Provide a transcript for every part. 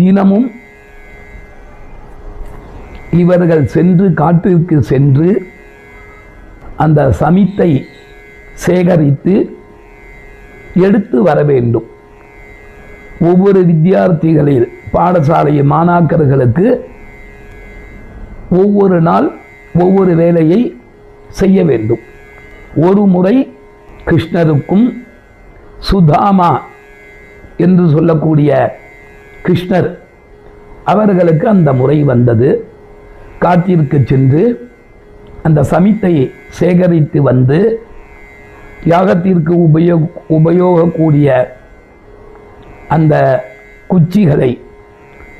தினமும் இவர்கள் சென்று காட்டிற்கு சென்று அந்த சமித்தை சேகரித்து எடுத்து வர வேண்டும். ஒவ்வொரு வித்தியார்த்திகளில் பாடசாலை மாணாக்கர்களுக்கு ஒவ்வொரு நாள் ஒவ்வொரு வேலையை செய்ய வேண்டும். ஒரு முறை கிருஷ்ணருக்கும் சுதாமா என்று சொல்லக்கூடிய கிருஷ்ணர். அவர்களுக்கு அந்த முறை வந்தது. காட்டிற்கு சென்று அந்த சமித்தை சேகரித்து வந்து யாகத்திற்கு உபயோ உபயோகக்கூடிய அந்த குச்சிகளை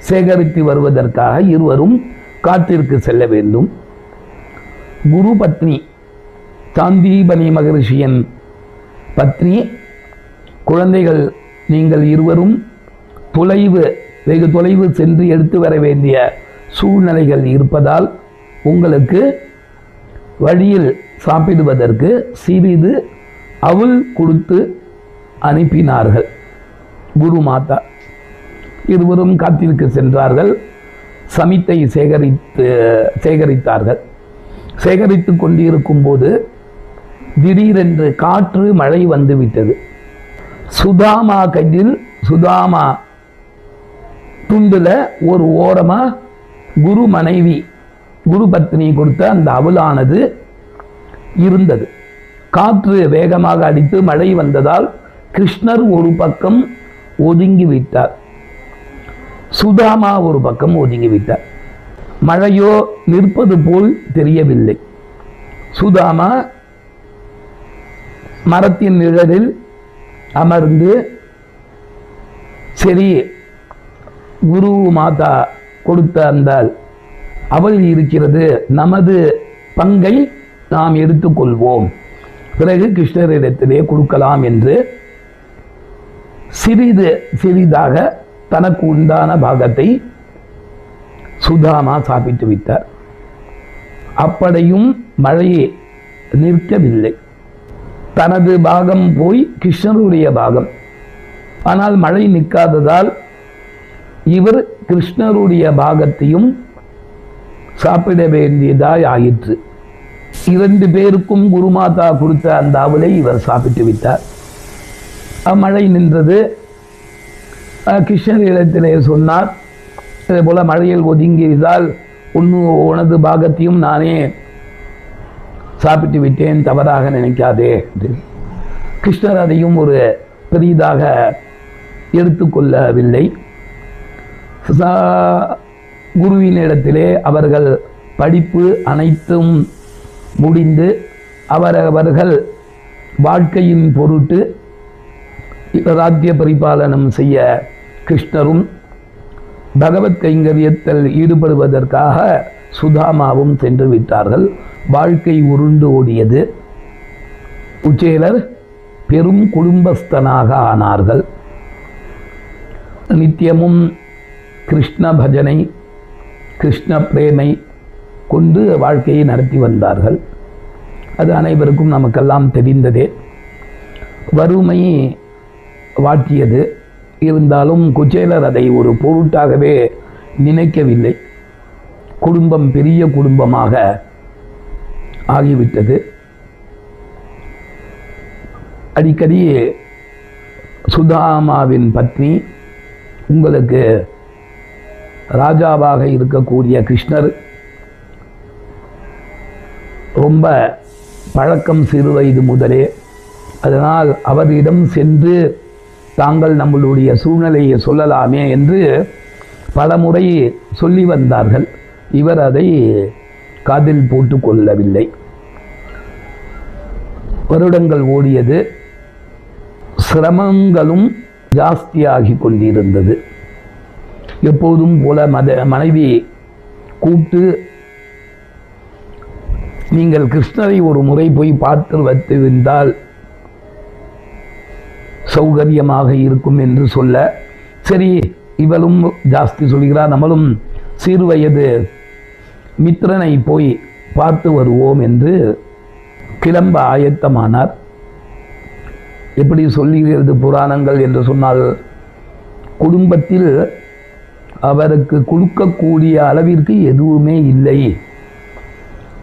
சேகரித்து வருவதற்காக இருவரும் காட்டிற்கு செல்ல வேண்டும். குரு பத்னி சாந்தீபனி மகரிஷியின் பத்னி குழந்தைகள் நீங்கள் இருவரும் தொலைவு வெகு தொலைவு சென்று எடுத்து வர வேண்டிய சூழ்நிலைகள் இருப்பதால் உங்களுக்கு வழியில் சாப்பிடுவதற்கு சிறிது அவள் கொடுத்து அனுப்பினார்கள். குரு மாதா இருவரும் காட்டிற்கு சென்றார்கள். சமித்தை சேகரித்து சேகரித்தார்கள். சேகரித்து கொண்டிருக்கும் போது திடீரென்று காற்று மழை வந்துவிட்டது. சுதாமா கையில் சுதாமா துண்டில் ஒரு ஓரமா குரு மனைவி குரு பத்னி கொடுத்த அந்த அவலானது இருந்தது. காற்று வேகமாக அடித்து மழை வந்ததால் கிருஷ்ணர் ஒரு பக்கம் ஒதுங்கி விட்டார். சுதாமா ஒரு பக்கம் ஒதுங்கி விட்டார். மழையோ நிற்பது போல் தெரியவில்லை. சுதாமா மரத்தின் நிழலில் அமர்ந்து சரி குரு மாதா கொடுத்த அந்த அவள் இருக்கிறது நமது பங்கை நாம் எடுத்துக்கொள்வோம். பிறகு கிருஷ்ணரிடத்திலே கொடுக்கலாம் என்று சிறிது சிறிதாக தனக்கு உண்டான பாகத்தை சுதாமா சாப்பிட்டு விட்டார். அப்படியும் மழையே நிற்கவில்லை. தனது பாகம் போய் கிருஷ்ணருடைய பாகம். ஆனால் மழை நிற்காததால் இவர் கிருஷ்ணருடைய பாகத்தையும் சாப்பிட வேண்டியதாய் ஆயிற்று. இரண்டு பேருக்கும் குருமாதா கொடுத்த அந்த அவலை இவர் சாப்பிட்டு விட்டார். மழை நின்றது. கிருஷ்ணர் இடத்திலே சொன்னார் இதே போல மழையில் ஒதுங்கியதால் உன்னு உனது பாகத்தையும் நானே சாப்பிட்டு விட்டேன் தவறாக நினைக்காதே. கிருஷ்ணர் அதையும் ஒரு பெரிதாக எடுத்துக்கொள்ளவில்லை. சா- குருவின் இடத்திலே அவர்கள் படிப்பு அனைத்தும் முடிந்து அவரவர்கள் வாழ்க்கையின் பொருட்டு ராஜ்ய பரிபாலனம் செய்ய கிருஷ்ணரும் பகவத் கைங்கரியத்தில் ஈடுபடுவதற்காக சுதாமாவும் சென்று விட்டார்கள். வாழ்க்கை உருண்டு ஓடியது. உச்சேலர் பெரும் குடும்பஸ்தனாக ஆனார்கள். நித்தியமும் கிருஷ்ண பஜனை கிருஷ்ண பிரேமை கொண்டு வாழ்க்கையை நடத்தி வந்தார்கள். அது அனைவருக்கும் நமக்கெல்லாம் தெரிந்ததே. வறுமை வாட்டியது. இருந்தாலும் குச்சேலர் அதை ஒரு பொருட்டாகவே நினைக்கவில்லை. குடும்பம் பெரிய குடும்பமாக ஆகிவிட்டது. அடிக்கடி சுதாமாவின் பத்னி உங்களுக்கு ராஜாவாக இருக்கக்கூடிய கிருஷ்ணர் ரொம்ப பழக்கம் சிறு வயது முதலே அதனால் அவரிடம் சென்று தாங்கள் நம்மளுடைய சூழ்நிலையை சொல்லலாமே என்று பலமுறை சொல்லி வந்தார்கள். இவர் அதை காதில் போட்டு கொள்ளவில்லை. வருடங்கள் ஓடியது சிரமங்களும் ஜாஸ்தியாகி கொண்டிருந்தது. எப்போதும் போல மத மனைவி கூப்பிட்டு நீங்கள் கிருஷ்ணரை ஒரு முறை போய் பார்த்து வைத்திருந்தால் சௌகரியமாக இருக்கும் என்று சொல்ல சரி இவளும் ஜாஸ்தி சொல்கிறார் நம்மளும் சிறுவயது மித்திரனை போய் பார்த்து வருவோம் என்று கிளம்ப ஆயத்தமானார். எப்படி சொல்லுகிறது புராணங்கள்? என்று சொன்னால் குடும்பத்தில் அவருக்கு கொடுக்கக்கூடிய அளவிற்கு எதுவுமே இல்லை.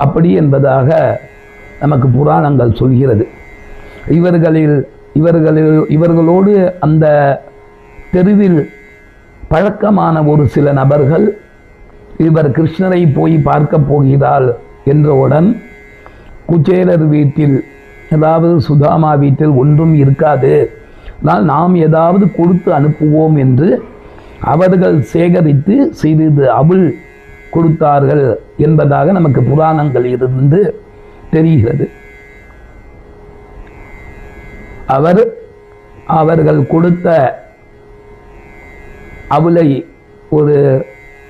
அப்படி என்பதாக நமக்கு புராணங்கள் சொல்கிறது. இவர்களில் இவர்களில் இவர்களோடு அந்த தெருவில் பழக்கமான ஒரு சில நபர்கள் இவர் கிருஷ்ணரை போய் பார்க்க போகிறாள் என்றவுடன் குச்சேலர் வீட்டில் அதாவது சுதாமா வீட்டில் ஒன்றும் இருக்காது. ஆனால் நாம் ஏதாவது கொடுத்து அனுப்புவோம் என்று அவர்கள் சேகரித்து சிறிது அவுள் கொடுத்தார்கள் என்பதாக நமக்கு புராணங்கள் இருந்து தெரிகிறது. அவர் அவர்கள் கொடுத்த அவளை ஒரு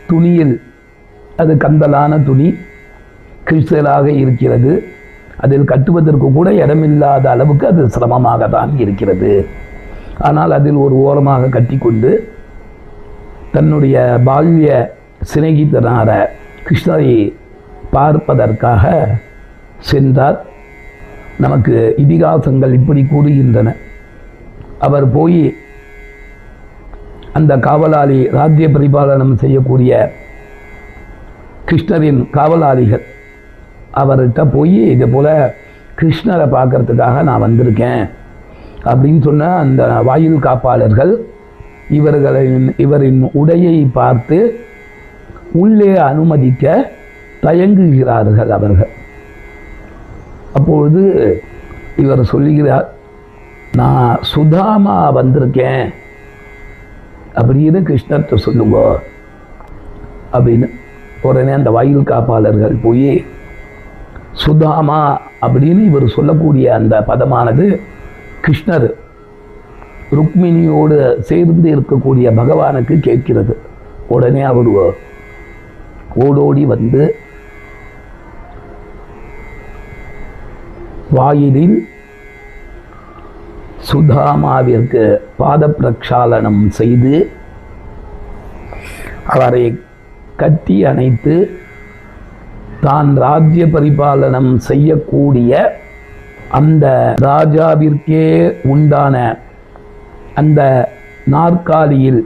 துணியில் அது கந்தலான துணி கிறிஸ்தலாக இருக்கிறது. அதில் கட்டுவதற்கு கூட இடமில்லாத அளவுக்கு அது சிரமமாக தான் இருக்கிறது. ஆனால் அதில் ஒரு ஓரமாக கட்டிக்கொண்டு தன்னுடைய பால்ய சிநேகிதனான கிருஷ்ணரை பார்ப்பதற்காக சென்றார். நமக்கு இதிகாசங்கள் இப்படி கூறுகின்றன. அவர் போய் அந்த காவலாளி ராஜ்ய பரிபாலனம் செய்யக்கூடிய கிருஷ்ணரின் காவலாளிகள் அவர்கிட்ட போய் இது போல் கிருஷ்ணரை பார்க்கறதுக்காக நான் வந்திருக்கேன் அப்படின்னு சொன்ன அந்த வாயில் காப்பாளர்கள் இவர்களின் இவரின் உடையை பார்த்து உள்ளே அனுமதிக்க தயங்குகிறார்கள் அவர்கள். அப்பொழுது இவர் சொல்லுகிறார் நான் சுதாமா வந்திருக்கேன். அப்படின்னு கிருஷ்ணர்கிட்ட சொல்லுங்க அப்படின்னு. உடனே அந்த வாயில் காப்பாளர்கள் போய் சுதாமா அப்படின்னு இவர் சொல்லக்கூடிய அந்த பதமானது கிருஷ்ணர் ருக்மிணியோடு சேர்ந்து இருக்கக்கூடிய பகவானுக்கு கேட்கிறது. உடனே அவர் ஓடோடி வந்து வாயிலில் சுதாமாவிற்கு பாத பிரக்ஷாலனம் செய்து அவரை கட்டி அணைத்து தான் ராஜ்ய பரிபாலனம் செய்யக்கூடிய அந்த ராஜாவிற்கே உண்டான அந்த நாற்காலியில்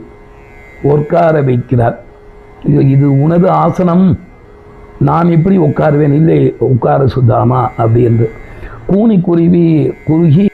உட்கார வைக்கிறார். இது உனது ஆசனம். நான் எப்படி உட்காருவேன். இல்லை உட்கார சுதாமா அப்படி என்று கூனி குருவி குறுகி